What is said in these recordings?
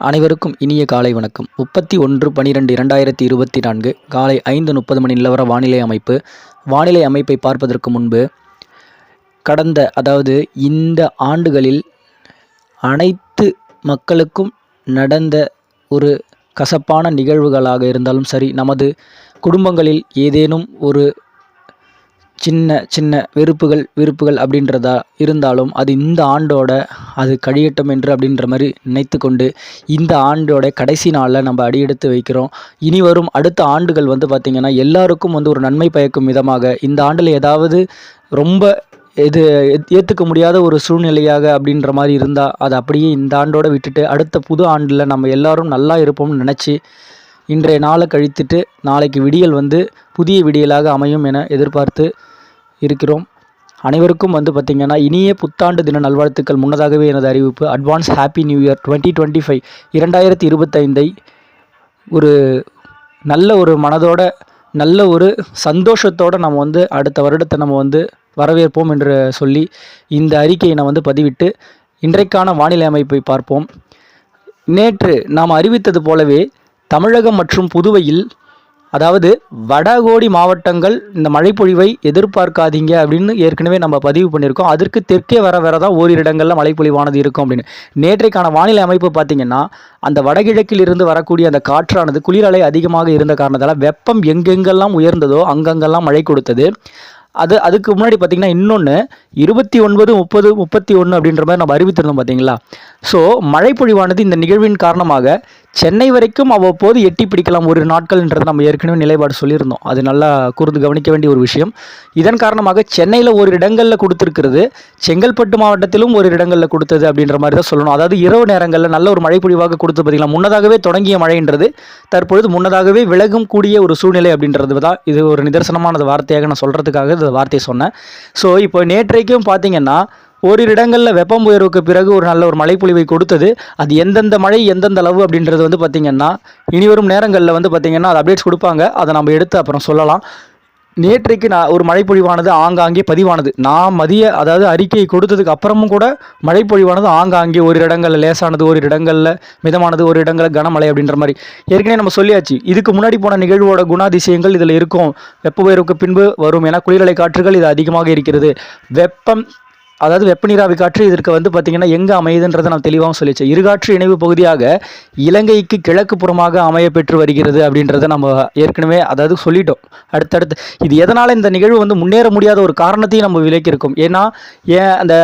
அனைவருக்கும் இனிய காலை வணக்கம். முப்பத்தி ஒன்று பனிரெண்டு இரண்டாயிரத்தி இருபத்தி நான்கு காலை ஐந்து முப்பது மணி நிலவர வானிலை அமைப்பு. வானிலை அமைப்பை பார்ப்பதற்கு முன்பு கடந்த அதாவது இந்த ஆண்டுகளில் அனைத்து மக்களுக்கும் நடந்த ஒரு கசப்பான நிகழ்வுகளாக இருந்தாலும் சரி நமது குடும்பங்களில் ஏதேனும் ஒரு சின்ன சின்ன வெறுப்புகள் விருப்புகள் அப்படின்றதா இருந்தாலும் அது இந்த ஆண்டோட அது கழியட்டும் என்று அப்படின்ற மாதிரி நினைத்து கொண்டு இந்த ஆண்டோட கடைசி நாளில் நம்ம அடியெடுத்து வைக்கிறோம். இனி வரும் அடுத்த ஆண்டுகள் வந்து பார்த்திங்கன்னா எல்லாருக்கும் வந்து ஒரு நன்மை பயக்கும் விதமாக இந்த ஆண்டில் ஏதாவது ரொம்ப இது ஏற்றுக்க முடியாத ஒரு சூழ்நிலையாக அப்படின்ற மாதிரி இருந்தால் அதை அப்படியே இந்த ஆண்டோடு விட்டுட்டு அடுத்த புது ஆண்டில் நம்ம எல்லாரும் நல்லா இருப்போம்னு நினச்சி இன்றைய நாளை கழித்துட்டு நாளைக்கு விடியல் வந்து புதிய விடியலாக அமையும் என எதிர்பார்த்து இருக்கிறோம். அனைவருக்கும் வந்து பார்த்திங்கன்னா இனிய புத்தாண்டு தின நல்வாழ்த்துக்கள். முன்னதாகவே எனது அறிவிப்பு advance happy new year twenty twenty five இரண்டாயிரத்தி இருபத்தைந்தை ஒரு நல்ல ஒரு மனதோட நல்ல ஒரு சந்தோஷத்தோடு நம்ம வந்து அடுத்த வருடத்தை நம்ம வந்து வரவேற்போம் என்று சொல்லி இந்த அறிக்கையை நான் வந்து பதிவிட்டு இன்றைக்கான வானிலை அமைப்பை பார்ப்போம். நேற்று நாம் அறிவித்தது போலவே தமிழகம் மற்றும் புதுவையில் அதாவது வடகோடி மாவட்டங்கள் இந்த மழைப்பொழிவை எதிர்பார்க்காதீங்க அப்படின்னு ஏற்கனவே நம்ம பதிவு பண்ணியிருக்கோம். அதற்கு தெற்கே வர வர தான் ஓரிரு இடங்களில் மழைப்பொழிவானது இருக்கும் அப்படின்னு. நேற்றைக்கான வானிலை அமைப்பு பார்த்திங்கன்னா அந்த வடகிழக்கில் இருந்து வரக்கூடிய அந்த காற்றானது குளிரலை அதிகமாக இருந்த காரணத்தால் வெப்பம் எங்கெங்கெல்லாம் உயர்ந்ததோ அங்கங்கெல்லாம் மழை கொடுத்தது. அது அதுக்கு முன்னாடி பார்த்திங்கன்னா இன்னொன்று இருபத்தி ஒன்பது முப்பது முப்பத்தி ஒன்று அப்படின்ற மாதிரி நம்ம அறிவித்திருந்தோம் பார்த்தீங்களா? ஸோ மழைப்பொழிவானது இந்த நிகழ்வின் காரணமாக சென்னை வரைக்கும் அவ்வப்போது எட்டி பிடிக்கலாம் ஒரு நாட்கள்ன்றது நம்ம ஏற்கனவே நிலைப்பாடு சொல்லியிருந்தோம். அது நல்லா கூர்ந்து கவனிக்க வேண்டிய ஒரு விஷயம். இதன் காரணமாக சென்னையில் ஒரு இடங்களில் கொடுத்துருக்கிறது செங்கல்பட்டு மாவட்டத்திலும் ஒரு இடங்களில் கொடுத்தது அப்படின்ற மாதிரி தான் சொல்லணும். அதாவது இரவு நேரங்களில் நல்ல ஒரு மழை பொழிவாக கொடுத்து பார்த்தீங்களா முன்னதாகவே தொடங்கிய மழைன்றது தற்பொழுது முன்னதாகவே விலகும் கூடிய ஒரு சூழ்நிலை அப்படின்றது தான். இது ஒரு நிதர்சனமானது வார்த்தையாக நான் சொல்கிறதுக்காக இந்த வார்த்தையை சொன்னேன். ஸோ இப்போ நேற்றைக்கும் பார்த்தீங்கன்னா ஓரிரு இடங்களில் வெப்பம் உயர்வுக்கு பிறகு ஒரு நல்ல ஒரு மழைப்பொழிவை கொடுத்தது. அது எந்தெந்த மழை எந்தெந்த அளவு அப்படின்றது வந்து பார்த்திங்கன்னா இனிவரும் நேரங்களில் வந்து பார்த்திங்கன்னா அது அப்டேட்ஸ் கொடுப்பாங்க. அதை நம்ம எடுத்து அப்புறம் சொல்லலாம். நேற்றைக்கு நான் ஒரு மழைப்பொழிவானது ஆங்காங்கே பதிவானது. நான் மதிய அதாவது அறிக்கை கொடுத்ததுக்கு அப்புறமும் கூட மழைப்பொழிவானது ஆங்காங்கே ஒரு இடங்களில் லேசானது ஒரு இடங்களில் மிதமானது ஒரு இடங்களில் கனமழை அப்படின்ற மாதிரி. ஏற்கனவே நம்ம சொல்லியாச்சு. இதுக்கு முன்னாடி போன நிகழ்வோட குணாதிசயங்கள் இதில் இருக்கும். வெப்ப உயர்வுக்கு பின்பு வரும் ஏன்னா குளிரலை காற்றுகள் இது அதிகமாக இருக்கிறது. வெப்பம் அதாவது வெப்பநீராவி காற்று இதற்கு வந்து பார்த்திங்கன்னா எங்கே அமையுதுன்றதை நான் தெளிவாகவும் சொல்லிச்சேன். இருகாற்று இணைவு பகுதியாக இலங்கைக்கு கிழக்கு புறமாக அமைய பெற்று வருகிறது அப்படின்றத நம்ம ஏற்கனவே அதாவது சொல்லிட்டோம். அடுத்தடுத்து இது எதனால் இந்த நிகழ்வு வந்து முன்னேற முடியாத ஒரு காரணத்தையும் நம்ம விலக்கியிருக்கோம் ஏன்னா ஏன் அந்த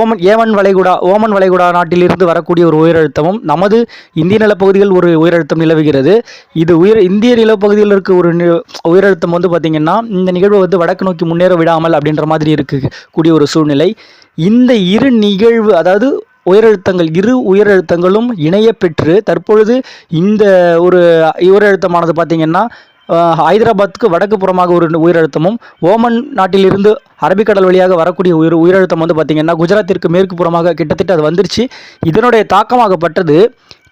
ஓமன் ஏமன் வளைகுடா ஓமன் வளைகுடா நாட்டிலிருந்து வரக்கூடிய ஒரு உயரழுத்தமும் நமது இந்திய நிலப்பகுதியில் ஒரு உயரழுத்தம் நிலவுகிறது. இது உயர் இந்திய நிலப்பகுதியில் இருக்க ஒரு உயரழுத்தம் வந்து பார்த்திங்கன்னா இந்த நிகழ்வு வந்து வடக்கு நோக்கி முன்னேற விடாமல் அப்படின்ற மாதிரி இருக்கக்கூடிய ஒரு சூழ்நிலை. இந்த இரு நிகழ்வு அதாவது உயரழுத்தங்கள் இரு உயரழுத்தங்களும் இணைய பெற்று தற்பொழுது இந்த ஒரு உயரழுத்தமானது பார்த்திங்கன்னா ஹைதராபாத்துக்கு வடக்கு புறமாக ஒரு உயரழுத்தமும் ஓமன் நாட்டிலிருந்து அரபிக்கடல் வழியாக வரக்கூடிய உயிர் உயரழுத்தம் வந்து பார்த்திங்கன்னா குஜராத்திற்கு மேற்கு புறமாக கிட்டத்தட்ட அது வந்துருச்சு. இதனுடைய தாக்கமாகப்பட்டது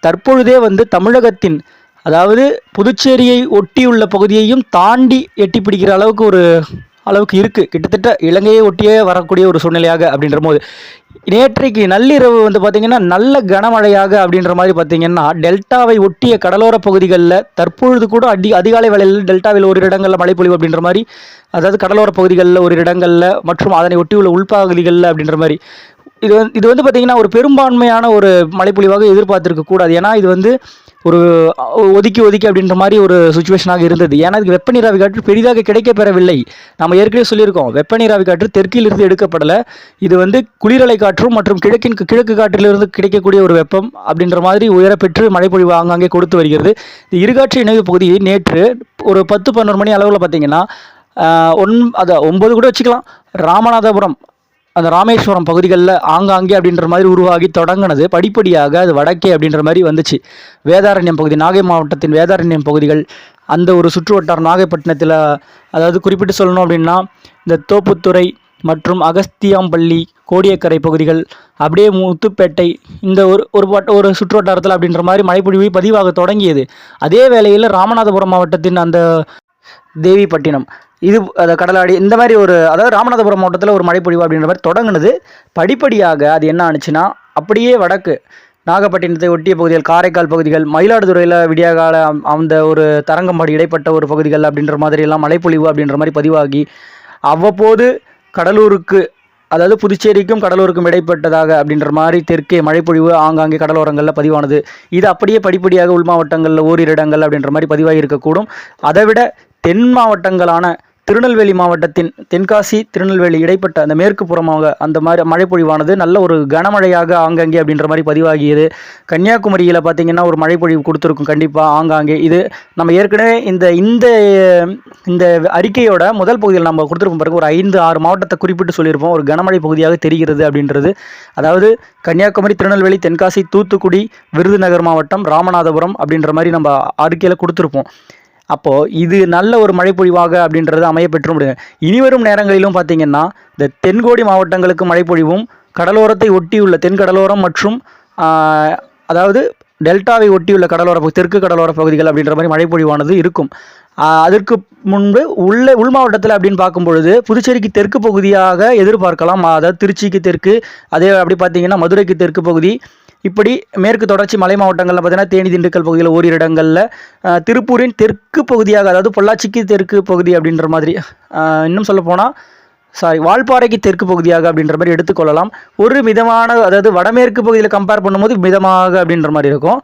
தற்பொழுதே வந்து தமிழகத்தின் அதாவது புதுச்சேரியை ஒட்டியுள்ள பகுதியையும் தாண்டி எட்டி பிடிக்கிற அளவுக்கு ஒரு அளவுக்கு இருக்குது கிட்டத்தட்ட இலங்கையை ஒட்டியே வரக்கூடிய ஒரு சூழ்நிலையாக அப்படின்ற போது நேற்றைக்கு நள்ளிரவு வந்து பார்த்திங்கன்னா நல்ல கனமழையாக அப்படின்ற மாதிரி பார்த்திங்கன்னா டெல்டாவை ஒட்டிய கடலோர பகுதிகளில் தற்பொழுது கூட அடி அதிகாலை வேளையில் டெல்டாவில் ஒரு இடங்களில் மழை பொழிவு அப்படின்ற மாதிரி அதாவது கடலோர பகுதிகளில் ஒரு இடங்களில் மற்றும் அதனை ஒட்டியுள்ள உள்பகுதிகளில் அப்படின்ற மாதிரி. இது வந்து இது வந்து பார்த்திங்கன்னா ஒரு பெரும்பான்மையான ஒரு மழைப்பொழிவாக எதிர்பார்த்துருக்க கூடாது. ஏன்னா இது வந்து ஒரு ஒதுக்கி ஒதுக்கி அப்படின்ற மாதிரி ஒரு சுச்சுவேஷனாக இருந்தது. ஏன்னா இதுக்கு வெப்ப நீராவி காற்று பெரிதாக கிடைக்கப்பெறவில்லை நம்ம ஏற்கனவே சொல்லியிருக்கோம் வெப்ப நீராவி காற்று தெற்கிலிருந்து எடுக்கப்படலை. இது வந்து குளிரலை காற்றும் மற்றும் கிழக்கின் கிழக்கு காற்றிலிருந்து கிடைக்கக்கூடிய ஒரு வெப்பம் அப்படின்ற மாதிரி உயரப்பெற்று மழைப்பொழிவு ஆங்காங்கே கொடுத்து வருகிறது. இந்த இருகாற்று இணைவு பகுதியை நேற்று ஒரு பத்து பன்னெண்டு மணி அளவில் பார்த்தீங்கன்னா ஒன் அதை ஒன்பது கூட வச்சுக்கலாம். ராமநாதபுரம் அந்த ராமேஸ்வரம் பகுதிகளில் ஆங்காங்கே அப்படின்ற மாதிரி உருவாகி தொடங்கினது. படிப்படியாக அது வடக்கே அப்படின்ற மாதிரி வந்துச்சு. வேதாரண்யம் பகுதி நாகை மாவட்டத்தின் வேதாரண்யம் பகுதிகள் அந்த ஒரு சுற்று வட்டார் நாகைப்பட்டினத்தில் அதாவது குறிப்பிட்டு சொல்லணும் அப்படின்னா இந்த தோப்புத்துறை மற்றும் அகஸ்தியாம்பள்ளி கோடியக்கரை பகுதிகள் அப்படியே முத்துப்பேட்டை இந்த ஒரு ஒரு ஒரு சுற்று வட்டாரத்தில் அப்படின்ற மாதிரி மழைப்பொழிவு பதிவாக தொடங்கியது. அதே வேளையில் ராமநாதபுரம் மாவட்டத்தின் அந்த தேவிப்பட்டினம் இது அதை கடலாடி இந்த மாதிரி ஒரு அதாவது ராமநாதபுரம் மாவட்டத்தில் ஒரு மழைப்பொழிவு அப்படின்ற மாதிரி தொடங்குனது. படிப்படியாக அது என்ன ஆணுச்சுன்னா அப்படியே வடக்கு நாகப்பட்டினத்தை ஒட்டிய பகுதிகள் காரைக்கால் பகுதிகள் மயிலாடுதுறையில் விடியகால அந்த ஒரு தரங்கம்பாடி இடைப்பட்ட ஒரு பகுதிகள் அப்படின்ற மாதிரியெல்லாம் மழைப்பொழிவு அப்படின்ற மாதிரி பதிவாகி அவ்வப்போது கடலூருக்கு அதாவது புதுச்சேரிக்கும் கடலூருக்கும் இடைப்பட்டதாக அப்படின்ற மாதிரி தெற்கே மழைப்பொழிவு ஆங்காங்கே கடலோரங்களில் பதிவானது. இது அப்படியே படிப்படியாக உள் மாவட்டங்களில் ஓரிரு இடங்கள் அப்படின்ற மாதிரி பதிவாகி இருக்கக்கூடும். அதை விட தென் மாவட்டங்களான திருநெல்வேலி மாவட்டத்தின் தென்காசி திருநெல்வேலி இடைப்பட்ட அந்த மேற்கு புறமாக அந்த மாதிரி மழைப்பொழிவானது நல்ல ஒரு கனமழையாக ஆங்காங்கே அப்படின்ற மாதிரி பதிவாகியது. கன்னியாகுமரியில் பார்த்தீங்கன்னா ஒரு மழைப்பொழிவு கொடுத்துருக்கும் கண்டிப்பாக ஆங்காங்கே. இது நம்ம ஏற்கனவே இந்த இந்த இந்த அறிக்கையோட முதல் பகுதியில் நம்ம கொடுத்துருப்போம் பிறகு ஒரு ஐந்து ஆறு மாவட்டத்தை குறிப்பிட்டு சொல்லியிருப்போம். ஒரு கனமழை பகுதியாக தெரிகிறது அப்படின்றது. அதாவது கன்னியாகுமரி திருநெல்வேலி தென்காசி தூத்துக்குடி விருதுநகர் மாவட்டம் ராமநாதபுரம் அப்படின்ற மாதிரி நம்ம அறிக்கையில் கொடுத்துருப்போம். அப்போது இது நல்ல ஒரு மழைப்பொழிவாக அப்படின்றது அமைய பெற்று முடியும் இனிவரும் நேரங்களிலும் பார்த்தீங்கன்னா இந்த தென்கோடி மாவட்டங்களுக்கு மழைப்பொழிவும் கடலோரத்தை ஒட்டியுள்ள தென் கடலோரம் மற்றும் அதாவது டெல்டாவை ஒட்டியுள்ள கடலோர தெற்கு கடலோர பகுதிகள் அப்படின்ற மாதிரி மழைப்பொழிவானது இருக்கும். அதற்கு முன்பு உள்ள உள் மாவட்டத்தில் அப்படின்னு பார்க்கும்பொழுது புதுச்சேரிக்கு தெற்கு பகுதியாக எதிர்பார்க்கலாம். அதாவது திருச்சிக்கு தெற்கு அதே அப்படி பார்த்தீங்கன்னா மதுரைக்கு தெற்கு பகுதி இப்படி மேற்கு தொடர்ச்சி மலை மாவட்டங்களில் பார்த்தீங்கன்னா தேனி திண்டுக்கல் பகுதியில் ஓரிரு இடங்களில் திருப்பூரின் தெற்கு பகுதியாக அதாவது பொள்ளாச்சிக்கு தெற்கு பகுதி அப்படின்ற மாதிரி இன்னும் சொல்ல போனால் சாரி வால்பாறைக்கு தெற்கு பகுதியாக அப்படின்ற மாதிரி எடுத்துக்கொள்ளலாம் ஒரு மிதமான அதாவது வடமேற்கு பகுதியில் கம்பேர் பண்ணும்போது மிதமாக அப்படின்ற மாதிரி இருக்கும்.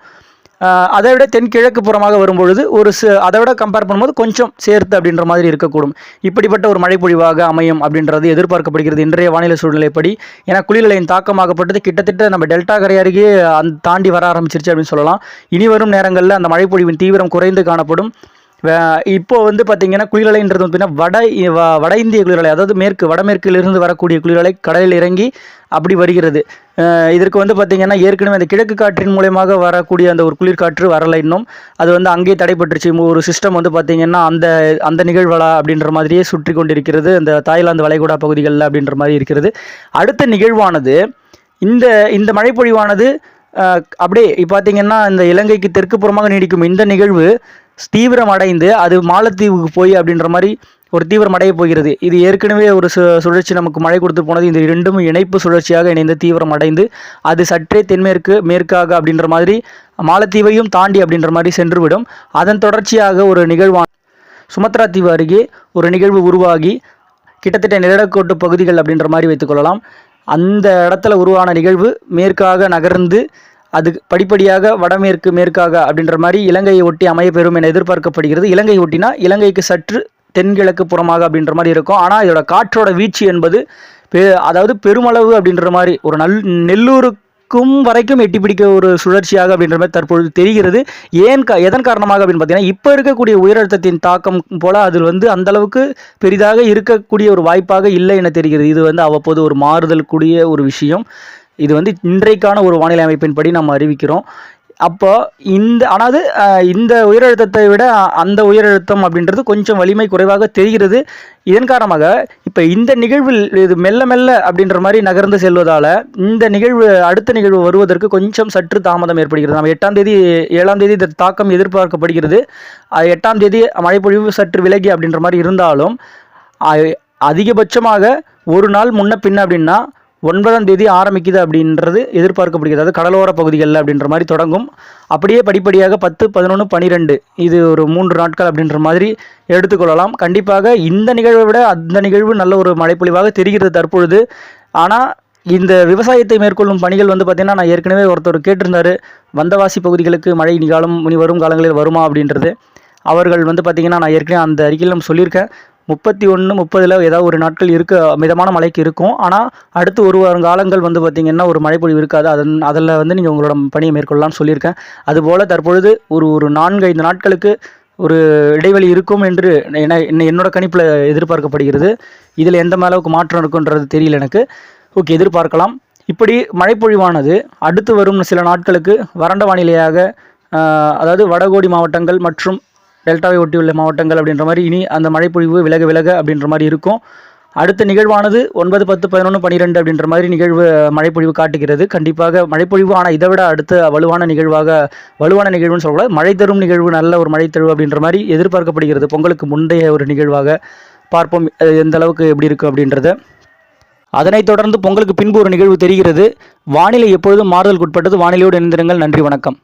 அதை விட தென்கிழக்கு புறமாக வரும்பொழுது ஒரு ச அதை விட கம்பேர் பண்ணும்போது கொஞ்சம் சேர்த்து அப்படின்ற மாதிரி இருக்கக்கூடும். இப்படிப்பட்ட ஒரு மழைப்பொழிவாக அமையும் அப்படின்றது எதிர்பார்க்கப்படுகிறது இன்றைய வானிலை சூழ்நிலைப்படி. ஏன்னா குளிர்நிலையின் தாக்கமாகப்பட்டது கிட்டத்தட்ட நம்ம டெல்டா கரை அருகே அந்த தாண்டி வர ஆரம்பிச்சிருச்சு அப்படின்னு சொல்லலாம். இனி வரும் நேரங்களில் அந்த மழைப்பொழிவின் தீவிரம் குறைந்து காணப்படும். இப்போ வந்து பார்த்தீங்கன்னா குளிரலைன்றது வந்து பார்த்தீங்கன்னா வட வ- வட இந்திய குளிரலை அதாவது மேற்கு வடமேற்கிலிருந்து வரக்கூடிய குளிரலை கடலில் இறங்கி அப்படி வருகிறது. இதற்கு வந்து பார்த்தீங்கன்னா ஏற்கனவே அந்த கிழக்கு காற்றின் மூலயமாக வரக்கூடிய அந்த ஒரு குளிர்காற்று வரலை இன்னும். அது வந்து அங்கேயே தடைப்பட்டுருச்சு ஒரு சிஸ்டம் வந்து பார்த்திங்கன்னா அந்த அந்த நிகழ்வலா அப்படின்ற மாதிரியே சுற்றி கொண்டிருக்கிறது. அந்த தாய்லாந்து வளைகுடா பகுதிகளில் அப்படின்ற மாதிரி இருக்கிறது. அடுத்த நிகழ்வானது இந்த இந்த மழைப்பொழிவானது அப்படியே இப்போ பார்த்தீங்கன்னா இந்த இலங்கைக்கு தெற்கு புறமாக நீடிக்கும் இந்த நிகழ்வு தீவிரம் அடைந்து அது மாலத்தீவுக்கு போய் அப்படின்ற மாதிரி ஒரு தீவிரம் அடைய போகிறது. இது ஏற்கனவே ஒரு சு சுழற்சி நமக்கு மழை கொடுத்து போனது. இந்த இரண்டும் இணைப்பு சுழற்சியாக இணைந்து தீவிரம் அடைந்து அது சற்றே தென்மேற்கு மேற்காக அப்படின்ற மாதிரி மாலத்தீவையும் தாண்டி அப்படின்ற மாதிரி சென்றுவிடும். அதன் தொடர்ச்சியாக ஒரு நிகழ்வான சுமத்ரா தீவு அருகே ஒரு நிகழ்வு உருவாகி கிட்டத்தட்ட நிலநடுக்கோட்டு பகுதிகள் அப்படின்ற மாதிரி வைத்துக்கொள்ளலாம் அந்த இடத்துல உருவான நிகழ்வு மேற்காக நகர்ந்து அது படிப்படியாக வடமேற்கு மேற்காக அப்படின்ற மாதிரி இலங்கையை ஒட்டி அமையப்பெறும் என எதிர்பார்க்கப்படுகிறது. இலங்கை ஒட்டினா இலங்கைக்கு சற்று தென்கிழக்கு புறமாக அப்படின்ற மாதிரி இருக்கும். ஆனால் இதோட காற்றோட வீச்சு என்பது பெ அதாவது பெருமளவு அப்படின்ற மாதிரி ஒரு நல் நெல்லூருக்கும் வரைக்கும் எட்டி பிடிக்க ஒரு சுழற்சியாக அப்படின்ற மாதிரி தற்பொழுது தெரிகிறது. ஏன் கா எதன் காரணமாக அப்படின்னு பார்த்தீங்கன்னா இப்போ இருக்கக்கூடிய உயரழுத்தத்தின் தாக்கம் போல அதில் வந்து அந்தளவுக்கு பெரிதாக இருக்கக்கூடிய ஒரு வாய்ப்பாக இல்லை என தெரிகிறது. இது வந்து அவ்வப்போது ஒரு மாறுதல் கூடிய ஒரு விஷயம். இது வந்து இன்றைக்கான ஒரு வானிலை அமைப்பின்படி நம்ம அறிவிக்கிறோம். அப்போ இந்த அதாவது இந்த உயரழுத்தத்தை விட அந்த உயரழுத்தம் அப்படின்றது கொஞ்சம் வலிமை குறைவாக தெரிகிறது. இதன் காரணமாக இப்போ இந்த நிகழ்வில் இது மெல்ல மெல்ல அப்படின்ற மாதிரி நகர்ந்து செல்வதால் இந்த நிகழ்வு அடுத்த நிகழ்வு வருவதற்கு கொஞ்சம் சற்று தாமதம் ஏற்படுகிறது. நம்ம எட்டாம் தேதி ஏழாம் தேதி இந்த தாக்கம் எதிர்பார்க்கப்படுகிறது. அது எட்டாம் தேதி மழைப்பொழிவு சற்று விலகி அப்படின்ற மாதிரி இருந்தாலும் அதிகபட்சமாக ஒரு நாள் முன்ன பின்ன அப்படின்னா ஒன்பதாம் தேதி ஆரம்பிக்குது அப்படின்றது எதிர்பார்க்கப்படுகிறது. அதாவது கடலோர பகுதிகளில் அப்படின்ற மாதிரி தொடங்கும். அப்படியே படிப்படியாக பத்து பதினொன்று பன்னிரெண்டு இது ஒரு மூன்று நாட்கள் அப்படின்ற மாதிரி எடுத்துக்கொள்ளலாம் கண்டிப்பாக இந்த நிகழ்வை விட அந்த நிகழ்வு நல்ல ஒரு மழைப்பொழிவாக தெரிகிறது தற்பொழுது. ஆனால் இந்த விவசாயத்தை மேற்கொள்ளும் பணிகள் வந்து பார்த்திங்கன்னா நான் ஏற்கனவே ஒருத்தர் கேட்டிருந்தாரு. வந்தவாசி பகுதிகளுக்கு மழை நிகாலம் இனி வரும் காலங்களில் வருமா அப்படின்றது. அவர்கள் வந்து பார்த்திங்கன்னா நான் ஏற்கனவே அந்த அறிக்கையில் நம்ம சொல்லியிருக்கேன். முப்பத்தி ஒன்று முப்பதில் ஏதாவது ஒரு நாட்கள் இருக்க மிதமான மழைக்கு இருக்கும். ஆனால் அடுத்து ஒரு வாரம் காலங்கள் வந்து பார்த்திங்கன்னா ஒரு மழைப்பொழிவு இருக்காது. அதன் அதில் வந்து நீங்கள் உங்களோட பணியை மேற்கொள்ளலாம்னு சொல்லியிருக்கேன். அதுபோல் தற்பொழுது ஒரு ஒரு நான்கு ஐந்து நாட்களுக்கு ஒரு இடைவெளி இருக்கும் என்று என என்ன- என்னோட கணிப்பில் எதிர்பார்க்கப்படுகிறது. இதில் எந்த அளவுக்கு மாற்றம் இருக்குன்றது தெரியல எனக்கு. ஓகே எதிர்பார்க்கலாம். இப்படி மழைப்பொழிவானது அடுத்து வரும் சில நாட்களுக்கு வறண்ட வானிலையாக அதாவது வடகோடி மாவட்டங்கள் மற்றும் டெல்டாவை ஒட்டியுள்ள மாவட்டங்கள் அப்படின்ற மாதிரி இனி அந்த மழைப்பொழிவு விலக விலக அப்படின்ற மாதிரி இருக்கும். அடுத்த நிகழ்வானது ஒன்பது பத்து பதினொன்று பன்னிரெண்டு அப்படின்ற மாதிரி நிகழ்வு மழைப்பொழிவு காட்டுகிறது. கண்டிப்பாக மழைப்பொழிவு ஆனால் இதை விட அடுத்த வலுவான நிகழ்வாக வலுவான நிகழ்வுன்னு சொல்லக்கூடாது மழை தரும் நிகழ்வு நல்ல ஒரு மழை தரும் அப்படின்ற மாதிரி எதிர்பார்க்கப்படுகிறது. பொங்கலுக்கு முந்தைய ஒரு நிகழ்வாக பார்ப்போம் எந்த அளவுக்கு எப்படி இருக்குது அப்படின்றத. அதனைத் தொடர்ந்து பொங்கலுக்கு பின்பு ஒரு நிகழ்வு தெரிகிறது. வானிலை எப்பொழுதும் மாறுதலுக்குட்பட்டது வானிலையோடு இணைந்திருங்கள். நன்றி வணக்கம்.